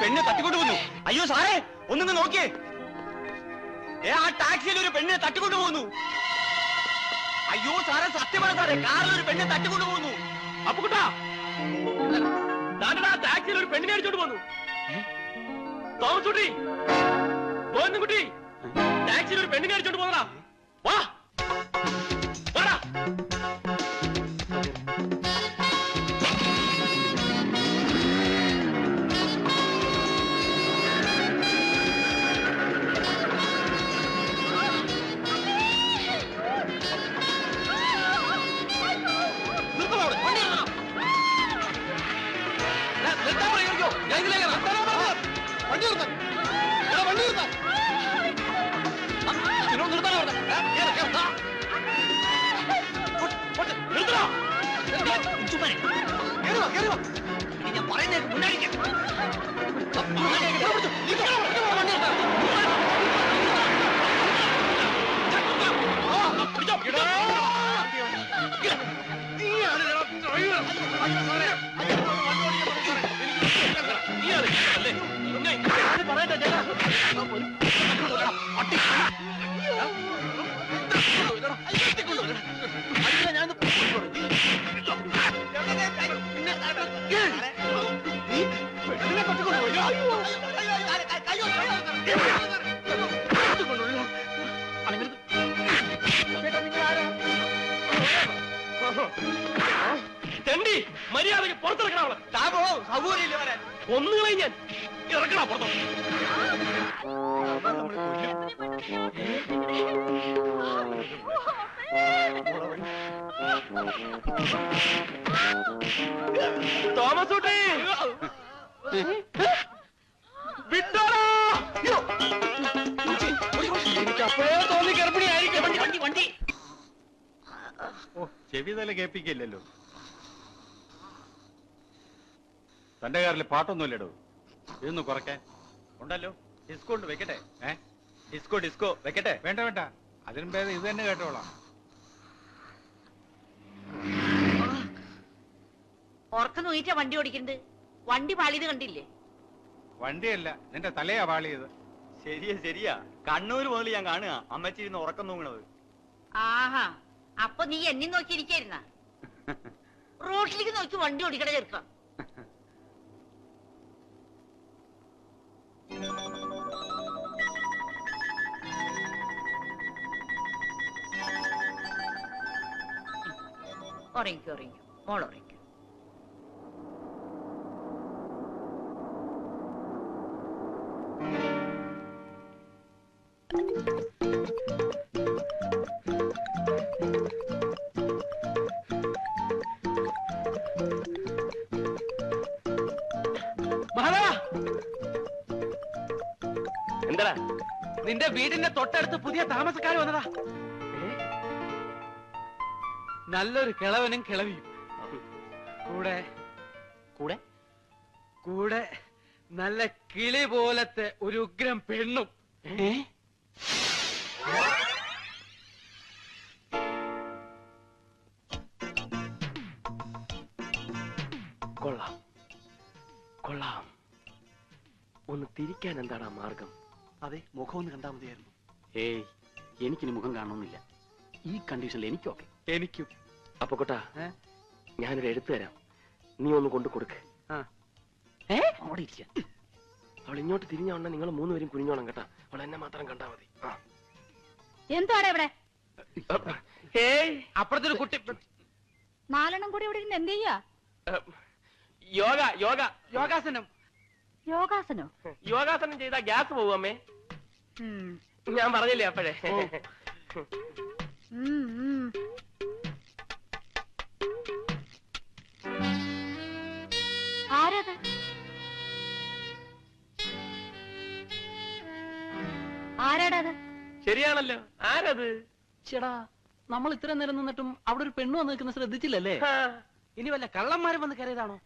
പെണ്ണിനെ തട്ടിക്കൊണ്ടു പോകുന്നു. അയ്യോ സാറേ ഒന്നിങ്ങ് നോക്കിയേ. ഏ ആ ടാക്സിയിൽ ഒരു പെണ്ണിനെ തട്ടിക്കൊണ്ടു പോകുന്നു. അയ്യോ സാറേ സത്യമാണ് സാറേ കാറിൽ ഒരു പെണ്ണിനെ തട്ടിക്കൊണ്ടു പോകുന്നു. അപ്പൊ കുട്ടാ. ദാണ്ടടാ ടാക്സിയിൽ ഒരു പെണ്ണിനെ അടിച്ചോണ്ട് പോന്നു തോമസ് കുട്ടി. ഗോവിന്ദൻ കുട്ടി. ടാക്സിയിൽ ഒരു പെണ്ണിനെ അടിച്ചോണ്ട് പോന്നടാ വാ. ഞാൻ പറയട്ടെ, ചേട്ടാ. തെണ്ടി മര്യാദയ്ക്ക് പുറത്തിറക്കണം അവളെ. താപോ സൗകര്യമില്ല വരാൻ ഒന്നുകളെ ഞാൻ. ഇറക്കണ പുറത്തോ. തോമസ് കുട്ടി വിട്ടോടാ എനിക്ക് അപ്പോഴേ തോന്നി ഗർഭിണി ആയിരിക്കും വണ്ടി വണ്ടി വണ്ടി ഓ ചെവി തല കേൾപ്പിക്കില്ലല്ലോ. തന്റെ കാറിൽ പാട്ടൊന്നുമില്ലടോ. ഇതൊന്ന് കുറയ്ക്കാൻ. ഉണ്ടല്ലോ. ഡിസ്കോ ഉണ്ട് വെക്കട്ടെ. ഏ? ഡിസ്കോ ഡിസ്കോ വെക്കട്ടെ. വേണ്ട വേണ്ട. അതിനും ഭേദം ഇത് തന്നെ കേട്ടോളാം. ഉറക്കം നോക്കിട്ടാ വണ്ടി ഓടിക്കുന്നത് വണ്ടി പാളിയത് കണ്ടില്ലേ? വണ്ടിയല്ല നിന്റെ തലയാ പാളിയത്. ശരിയാ ശരിയാ. കണ്ണൂര് മുതൽ ഞാൻ കാണുക. അമ്മച്ചിരുന്ന് ഉറക്കം തൂങ്ങണത്. ആഹാ. അപ്പൊ നീ എന്നെ നോക്കിയിരിക്കായിരുന്ന? റോഡിലേക്ക് നോക്കി വണ്ടി ഓടിക്കട ചെറുക്കാം ഉറങ്ങിക്കോ ഉറങ്ങിക്കോ. മോൾ ഉറങ്ങിക്കോ നിന്റെ വീടിന്റെ തൊട്ടടുത്ത് പുതിയ താമസക്കാർ വന്നതാ. നല്ലൊരു കിളവനും കിളവിയും. കൂടെ. കൂടെ? കൂടെ നല്ല കിളി പോലത്തെ ഒരു ഉഗ്രം പെണ്ണും. കൊള്ളാം. കൊള്ളാം. ഒന്ന് തിരിക്കാൻ എന്താണ് ആ മാർഗം? അതെ മുഖം ഒന്ന് കണ്ടാ മതിയായിരുന്നു. ഏയ് എനിക്കിനി മുഖം കാണണമെന്നില്ല. ഈ കണ്ടീഷനിൽ എനിക്കൊക്കെ. എനിക്കും. അപ്പൊ കൊട്ടാ? ഞാനൊരു എഴുത്ത് തരാം. നീ ഒന്ന് കൊണ്ടു കൊടുക്ക്. അവിടെ ഇരിക്ക. അവൾ ഇങ്ങോട്ട് തിരിഞ്ഞോണ്ട നിങ്ങൾ മൂന്നുപേരും കുനിഞ്ഞോണം കേട്ടാ. അവൾ എന്നെ മാത്രം കണ്ടാ മതി. ആ. എന്താണ് ഇവിടെ? ഏയ് അപ്പുറത്തൊരു കുട്ടി. നാലെണ്ണം കൂടി ഇവിടെ എന്ത് ചെയ്യാ? യോഗ യോഗ യോഗാസനം. യോഗാസനോ? യോഗാസനം ചെയ്താ ഗ്യാസ് പോകും അമ്മേ. ഞാൻ പറഞ്ഞില്ലേ അപ്പോഴേ. ആരത്? ആരാടാ അത് ശരിയാണല്ലോ. ആരത്? ചേടാ നമ്മൾ ഇത്ര നേരം നിന്നിട്ടും അവിടെ ഒരു പെണ്ണു വന്ന് നിൽക്കുന്ന ശ്രദ്ധിച്ചില്ലല്ലേ? ഇനി വല്ല കള്ളന്മാരും വന്ന് കയറിയതാണോ?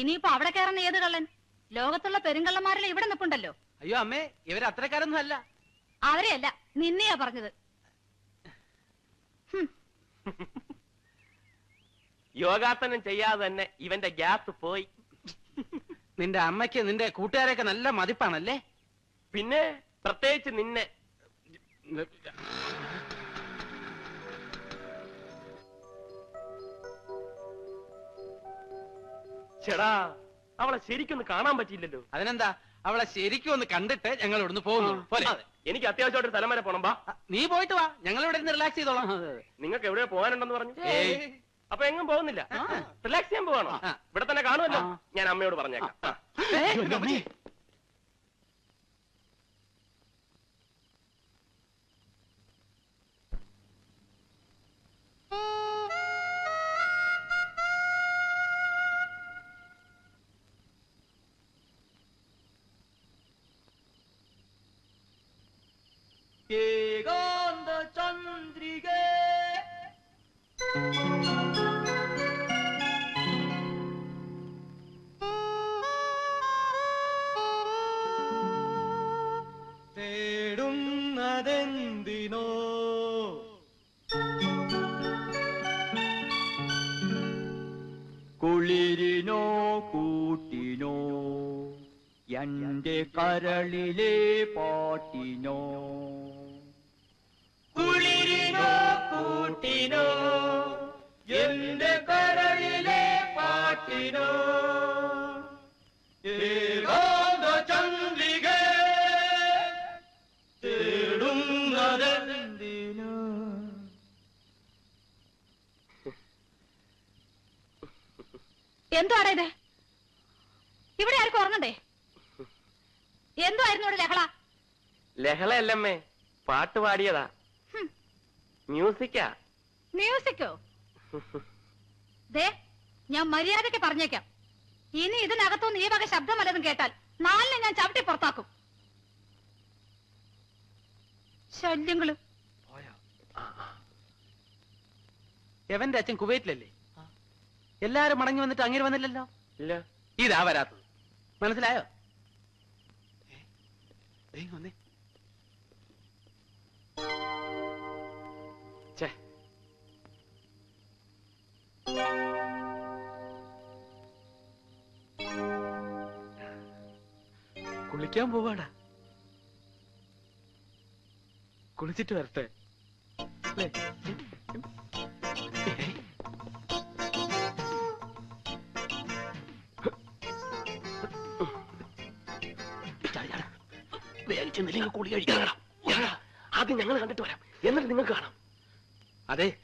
ഇനിയിപ്പോ അവിടെ കയറുന്ന ഏത് കള്ളൻ? ലോകത്തുള്ള പെരുങ്കള്ളന്മാരെല്ലാം ഇവിടെ നിപ്പുണ്ടല്ലോ. അയ്യോ അമ്മേ ഇവർ അത്രക്കാരൊന്നും അല്ല. അവരെയല്ല നിന്നെയാ പറഞ്ഞത്. യോഗാസനം ചെയ്യാതെ തന്നെ ഇവന്റെ ഗ്യാസ് പോയി. നിന്റെ അമ്മയ്ക്ക് നിന്റെ കൂട്ടുകാരെയൊക്കെ നല്ല മതിപ്പാണല്ലേ? പിന്നെ പ്രത്യേകിച്ച് നിന്നെ. ചേടാ അവളെ ശരിക്കൊന്ന് കാണാൻ പറ്റിയില്ലല്ലോ. അതിനെന്താ? അവളെ ശരിക്കും ഒന്ന് കണ്ടിട്ട് ഞങ്ങൾ ഇവിടുന്ന് പോകുന്നു. പോലെ എനിക്ക് അത്യാവശ്യമായിട്ട് സ്ഥലം വരെ പോണം ബാ നീ പോയിട്ട് വാ. ഞങ്ങൾ ഇവിടെ റിലാക്സ് ചെയ്തോളാം. നിങ്ങൾക്ക് എവിടെ പോകാനുണ്ടെന്ന് പറഞ്ഞു. അപ്പൊ എങ്ങും പോകുന്നില്ല. റിലാക്സ് ചെയ്യാൻ പോവാണോ? ഇവിടെ തന്നെ കാണുമല്ലോ. ഞാൻ അമ്മയോട് പറഞ്ഞേക്കാം. ആ. എന്റെ കരളിലെ പാട്ടിനോ. കുളിരിനോ കൂട്ടിനോ എന്റെ കരളിലെ പാട്ടിനോ. ചന്ദ്രികേ തേടുന്നതെന്തിനോ. എന്തുവാടാ ഇത്? ഇവിടെ ആർക്കും ഉറങ്ങണ്ടേ എന്തുവായിരുന്നു ഇവിടെ ലഹള? അല്ലമ്മേ പാട്ട് പാടിയതാ. മ്യൂസിക്കാ. മ്യൂസിക്കോ? ദേ ഞാൻ മര്യാദയ്ക്ക് പറഞ്ഞേക്കാം. ഇനി ഇതിനകത്തുനിന്ന് ഈ വക ശബ്ദം വല്ലതും കേട്ടാൽ നാലിനെ ഞാൻ ചവിട്ടി പുറത്താക്കും. ശല്യങ്ങൾ. എവന്റെ അച്ഛൻ കുവൈറ്റിലല്ലേ? എല്ലാരും മടങ്ങി വന്നിട്ട് അങ്ങനെ വന്നില്ലല്ലോ? ഇല്ല. ഇതാ വരാത്തത്. മനസ്സിലായോ? വന്നേ. ചേ കുളിക്കാൻ പോവാടാ കുളിച്ചിട്ട് വരട്ടെ ല്ലേ? ചെന്നില്ലെങ്കിൽ കൂടി കഴിക്കണം ആദ്യം ഞങ്ങൾ കണ്ടിട്ട് വരാം. എന്നിട്ട് നിങ്ങൾക്ക് കാണാം. അതെ.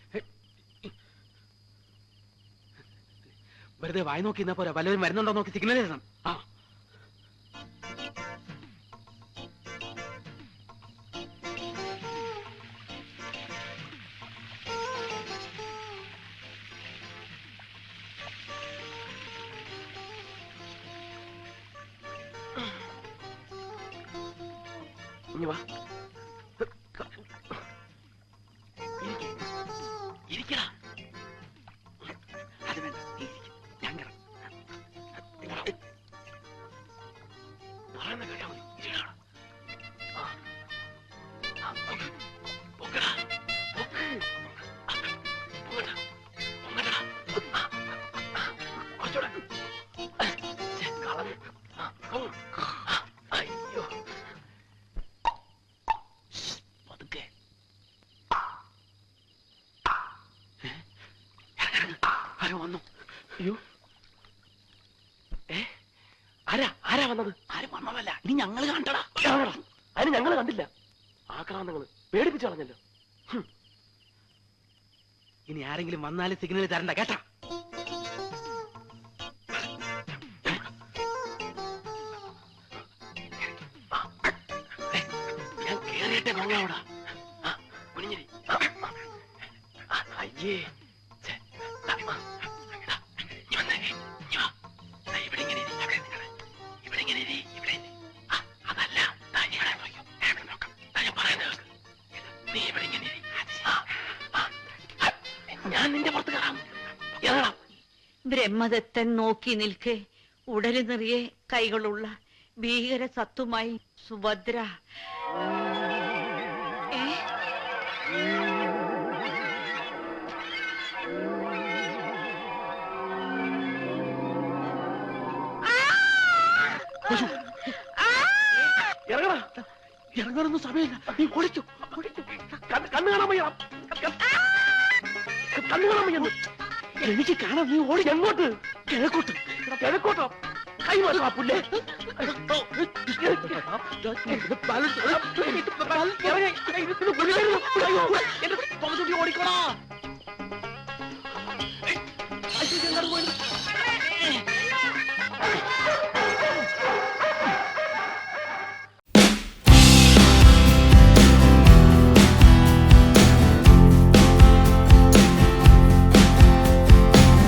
വെറുതെ വായി നോക്കി നിന്നാ പോരാ. വല്ലവരും വരുന്നുണ്ടോ നോക്കി സിഗ്നൽ ചെയ്യണം ആ. ഇനി വാ ഇരിക്ക്. ഇരിക്കടാ അത് ഇരിക്ക്. ഞാൻ കയറാം. പറയുന്ന കേട്ടാ മതി ഇരിക്കടാ ആ. ആ, ഓക്കേ. കുറച്ചുകൂടെ. വന്നതല്ല ഇനി ഞങ്ങൾ കണ്ടടാ അതിന് ഞങ്ങൾ കണ്ടില്ല. ആക്രാന്തങ്ങൾ. പേടിപ്പിച്ചു ഇനി ആരെങ്കിലും വന്നാലും സിഗ്നൽ തരണ്ട കേട്ടാ? ഞാൻ കേറിയിട്ടേ. ആ, അയ്യേ. ബ്രഹ്മദത്തൻ നോക്കി നിൽക്കെ. ഉടലി നിറയെ കൈകളുള്ള ഭീകര സത്തുമായി സുഭദ്ര! ഇറങ്ങടാ. ഇറങ്ങാനൊന്നും സമയമില്ല. നീ ഓടിച്ചു കണ്ണ് കണ്ണ് കാണാൻ വയ്യ കണ്ണ് കാണാൻ വയ്യ എനിക്ക് കാണാം നീ ഓടി എങ്ങോട്ട് കിഴക്കോട്ട് എടാ, കിഴക്കോട്ടോ കൈ മാറുക പുല്ലേ ഓടിക്കോടാ